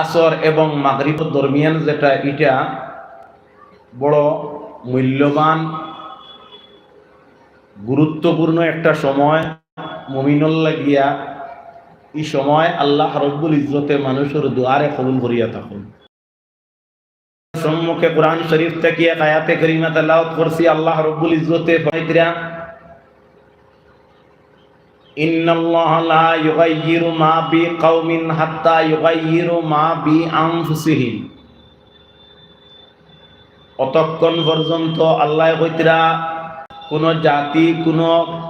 আসর এবং মাগরিব দরমিয়ান যেটা, এটা বড় মূল্যবান, গুরুত্বপূর্ণ একটা সময় মমিনুল লাগিয়া এই সময় আল্লাহ রব্বুল ইজ্জতে মানুষের দুয়ারে কবুল করিয়া থাকুন। সম্মুখে কোরআন শরীফ থেকে আয়াতে করিমা তেলাওয়াত করছি, আল্লাহ রব্বুল ইজ্জতে ফয়তরা إن الله لا يغير ما بقوم حتى يغيروا ما بأنفسهم অতক্ষণ পর্যন্ত আল্লাহ কইতরা কোন জাতি কোন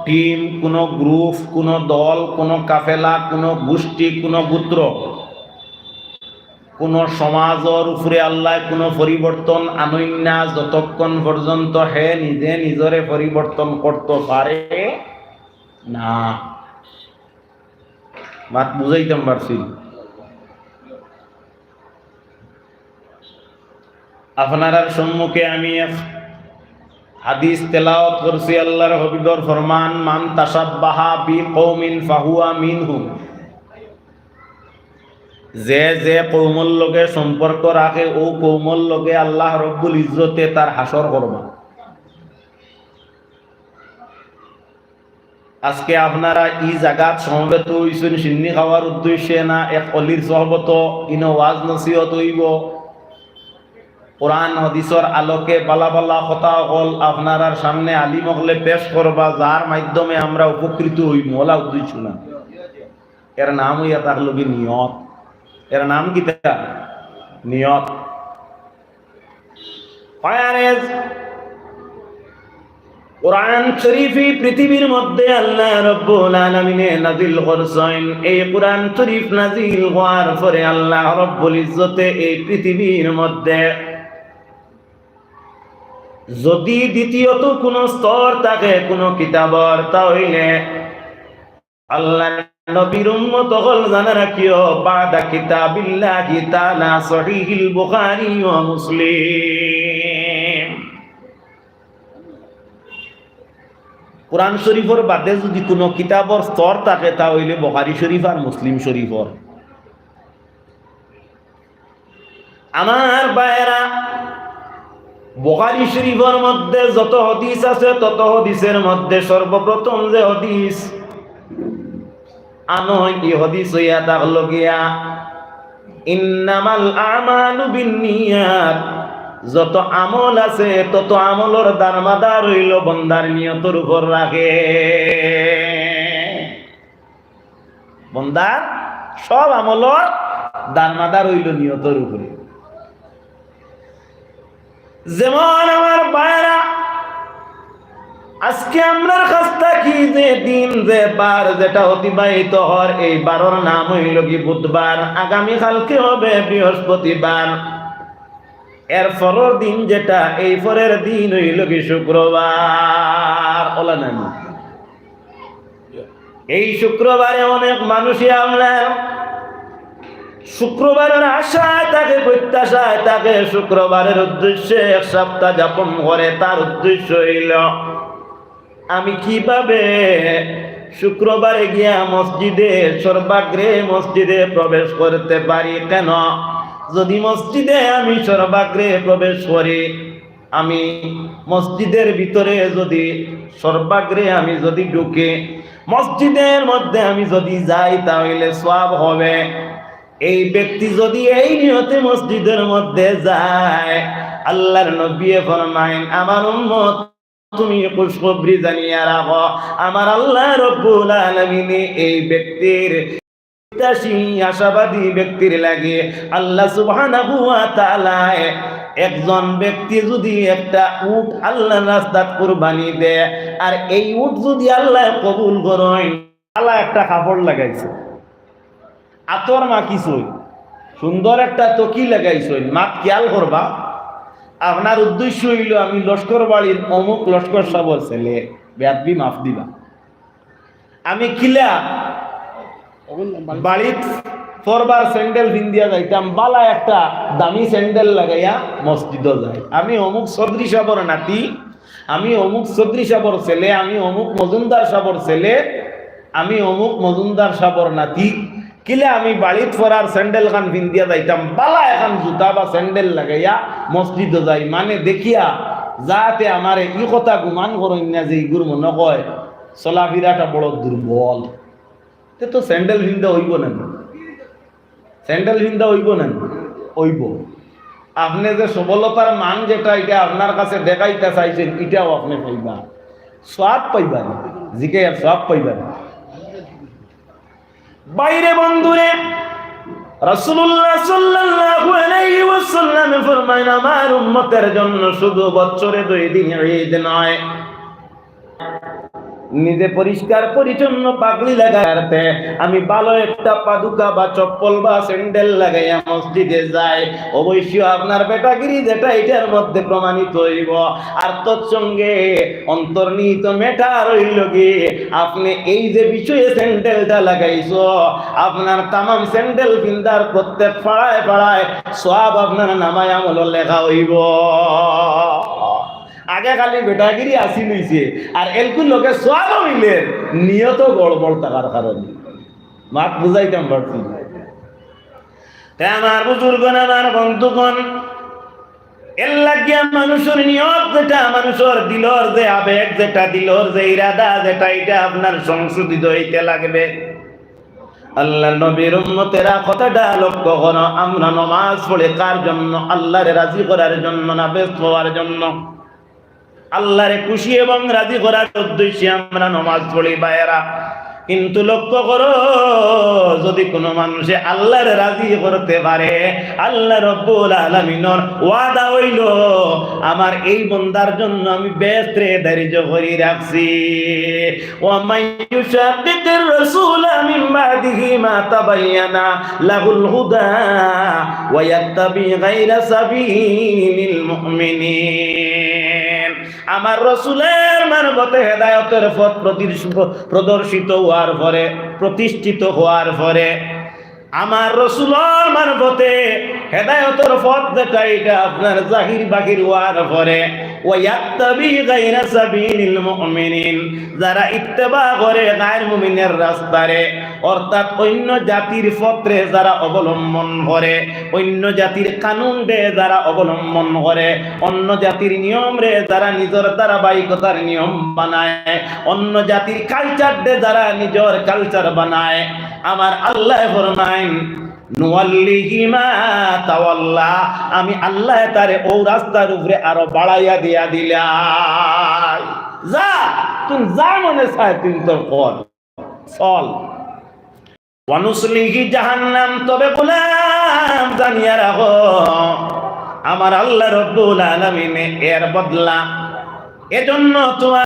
টিম কোন গ্রুপ কোন দল কোন কাফেলা কোন গোষ্ঠী কোন গোত্র কোন সমাজের উপরে আল্লাহ কোন পরিবর্তন আনইন না যতক্ষণ পর্যন্ত হে নিজে নিজরে পরিবর্তন করতে পারে না মাত বুঝাইতাম পারছি আপনার সম্মুখে আমি হাদিস তেলাওয়াত করছি, আল্লাহর হবিবর ফরমান, মান তাসাব্বাহা বি কৌমিন ফাহুয়া মিনহুম। যে যে কৌমল লগে সম্পর্ক রাখে, ও কৌমল লগে আল্লাহ রব্বুল ইজ্জতে তার হাসর করবা আজকে আপনারা ই জাগাত সমবেত হইছেন, সিন্নি খাওয়ার উদ্দেশ্যে না, এক অলির সহবত, ইনো ওয়াজ নসিহত হইব। কোরআন, হদিসর আলোকে বালা বালা কথা হল আপনারার সামনে আলিম হলে পেশ করবা, যার মাধ্যমে আমরা উপকৃত হই মোলা উদ্দেশ্য না। এর নাম হইয়া তার লগে নিয়ত। এর নাম কি নিয়ত। কোরআন শরীফই পৃথিবীর মধ্যে আল্লাহ রব্বুল আলামিনে নাজিল করছেন। এই কোরআন শরীফ নাজিল হওয়ার পরে আল্লাহ রব্বুল ইজ্জতে এই পৃথিবীর মধ্যে যদি দ্বিতীয়ত কোন স্তর থাকে, কোন কিতাবর, তাহলে আল্লাহ নবীর উম্মত হল, জানা রাখিও, বাদা কিতাবিল্লাহি তাআলা সহিহুল বুখারী ওয়া মুসলিম। কোরআন শরীফর বাদে যদি কোনো কিতাবর স্তর থাকে, তা হইলে বখারি শরীফ আর মুসলিম শরীফর আমার বায়েরা বখারি শরীফের মধ্যে যত হদিস আছে, তত হদিসের মধ্যে সর্বপ্রথম যে হদিস আনো কি হদিস হইয়া থাকল গিয়া ইন্নামাল আমালু বিন্নিয়াত যত আমল আছে, তত আমলর দারমাদার রইল বন্দার নিয়তর উপর রাখে বন্দার সব আমলর দারমাদার রইল নিয়তর উপরে। যেমন আমার বায়রা আজকে আমরা কাছ কি যে দিন, যে বার, যেটা অতিবাহিত হর এই বারোর নাম হইল কি বুধবার। আগামী কালকে হবে বৃহস্পতিবার। এর পরের দিন যেটা, এই পরের দিন হইল কি শুক্রবার? ওলা নানি। এই শুক্রবারে অনেক মানুষই আমরা শুক্রবারের আশায় তাকে প্রত্যাশায় তাকে শুক্রবারের উদ্দেশ্যে এক সপ্তাহ যাপন করে, তার উদ্দেশ্য হইল, আমি কীভাবে শুক্রবারে গিয়া মসজিদে সর্বাগ্রে মসজিদে প্রবেশ করতে পারি? কেন? যদি মসজিদে আমি সর্বাগ্রে প্রবেশ করি, আমি মসজিদের ভিতরে যদি সর্বাগ্রে আমি যদি ঢুকে, মসজিদের মধ্যে আমি যদি যাই তাহলে সব হবে। এই ব্যক্তি যদি এই নিয়তে মসজিদের মধ্যে যায়, আল্লাহর নবী ফরমাইন আমার উম্মত, তুমি খুশখবরি জানিয়ে রাখো, আমার আল্লাহ রব্বুল আলামিন এই ব্যক্তির আশাবাদী ব্যক্তির লাগে। আল্লাহ সুবহানাহু একজন ব্যক্তি যদি একটা উট আল্লাহ রাস্তাত কুরবানি দেয়, আর এই উট যদি আল্লাহ কবুল করেন, আল্লাহ একটা কাপড় লাগাইছে। আতর মা কিছুই সুন্দর একটা তকি লাগাইছই মা খেয়াল করবা। আপনার উদ্দেশ্য হইল আমি লস্কর বাড়ির অমুক লস্কর সাবর ছেলে ব্যাধবি মাফ দিবা। আমি কিলা বাড়িত ফরবার স্যান্ডেল ভিন্দিয়া যাইতাম, বালা একটা দামি স্যান্ডেল লাগাইয়া মসজিদ যাই আমি অমুক সদরি সাবর নাতি, আমি অমুক সদরি সাবর ছেলে, আমি অমুক মজুমদার সাবর ছেলে, আমি অমুক মজুমদার সাবর নাতি, কিলে আমি বাড়িত পরার স্যান্ডেল খান পিন্দিয়া যাইতাম, বালা এখন জুতা বা স্যান্ডেল লাগাইয়া মসজিদে যাই মানে দেখিয়া যাতে আমার ই কথা গুমান করইন না যে ইগুর মনে কয় চলাফিরাটা বড় দুর্বল। তে তো স্যান্ডেল ভিন্দা হইব না স্যান্ডেল ভিন্দা হইব না হইব। আপনি যে সবলতার মান যেটা, এটা আপনার কাছে দেখাইতে চাইছেন, এটাও আপনি পাইবা। সব পাইবেন জিকে সব পাইবেন বাইরে বন্ধুরে, রাসূলুল্লাহ সাল্লাল্লাহু আলাইহি ওয়াসাল্লাম ফরমায়, আমার উম্মতের জন্য শুধু বছরে দুই দিন ঈদ নয়। নিজে পরিষ্কার পরিচ্ছন্ন পাগড়ি লাগাতে আমি ভালো একটা পাদুকা বা চপ্পল বা স্যান্ডেল লাগাইয়া মসজিদে যাই। অবশ্যই আপনার বেটাগিরি যেটা, এটার মধ্যে প্রমাণিত হইব। আর তৎসঙ্গে অন্তর্নিহিত মেটা রইল গিয়ে আপনি এই যে বিষয়ে স্যান্ডেলটা লাগাইছ, আপনার তামাম স্যান্ডেল পিন্দার প্রত্যেক পাড়ায় পাড়ায় সব আপনার নামায় আমল লেখা হইব। আগে খালি বেটাগিরি আসি লইছে। আর এলকুর লোকে সব মিলে। নিয়ত গড়বড় থাকার কারণে মাত বুঝাইতাম পারছি আমার বুজুর্গন আমার বন্ধুগণ মানুষের নিয়ত যেটা মানুষের দিলর যে আবেগ যেটা দিলর যে ইরাদা যেটা, এটা আপনার সংশোধিত হইতে লাগবে। আল্লাহ নবীর উম্মতেরা কথাটা লক্ষ্য করো আমরা নমাজ পড়ে কার জন্য? আল্লাহরে রাজি করার জন্য না ব্যস্ত হওয়ার জন্য? আল্লাহরে খুশি এবং রাজি করার উদ্দেশ্যে আমরা নমাজ পড়ি বায়েরা কিন্তু লক্ষ্য করো, যদি কোনো মানুষে আল্লাহর রাজি করতে পারে, আল্লাহ রব্বুল আলামিনর ওয়াদা হইল, আমার এই বন্দার জন্য আমি বেস্ট রে দারিজ করি রাখছি। ওয়া মাইয়ুশাকিকির রাসূল মিন বাদিহি মা তাবায়্যানা লাহুল হুদা ওয়া ইয়াত্তাবি গায়রা সাবিলিল মুমিনিন। আমার রসুলের মানবতে হেদায়তের পথ প্রদর্শিত হওয়ার পরে প্রতিষ্ঠিত হওয়ার পরে আমার রসুলের মানবতে হেদায়তের পথ যেটা, এটা আপনার জাহির বাহির হওয়ার পরে ওয়াত্তাবি গায়রা সাবিলিল মুমিনিন, যারা ইত্তেবা করে গায়ের মুমিনের রাস্তারে, অর্থাৎ অন্য জাতির পত্রে যারা অবলম্বন করে, অন্য জাতির কানুন রে যারা অবলম্বন করে, অন্য জাতির নিয়ম রে যারা নিজের ধারাবাহিকতার নিয়ম বানায়, অন্য জাতির কালচার রে যারা নিজের কালচার বানায়। আমার আল্লাহ ফরমাইন আমি আল্লাহ তারে ও রাস্তার উপরে আরও বাড়াইয়া দিয়া দিলাই। যা তুমি যা মনে চায় তুমি তোর কর। চল। ওয়ানুসলিহি জাহান্নাম, তবে গোলাম জানিয়া রাখো, আমার আল্লাহ রব্বুল আলামিন এর বদলা। এজন্য তোমার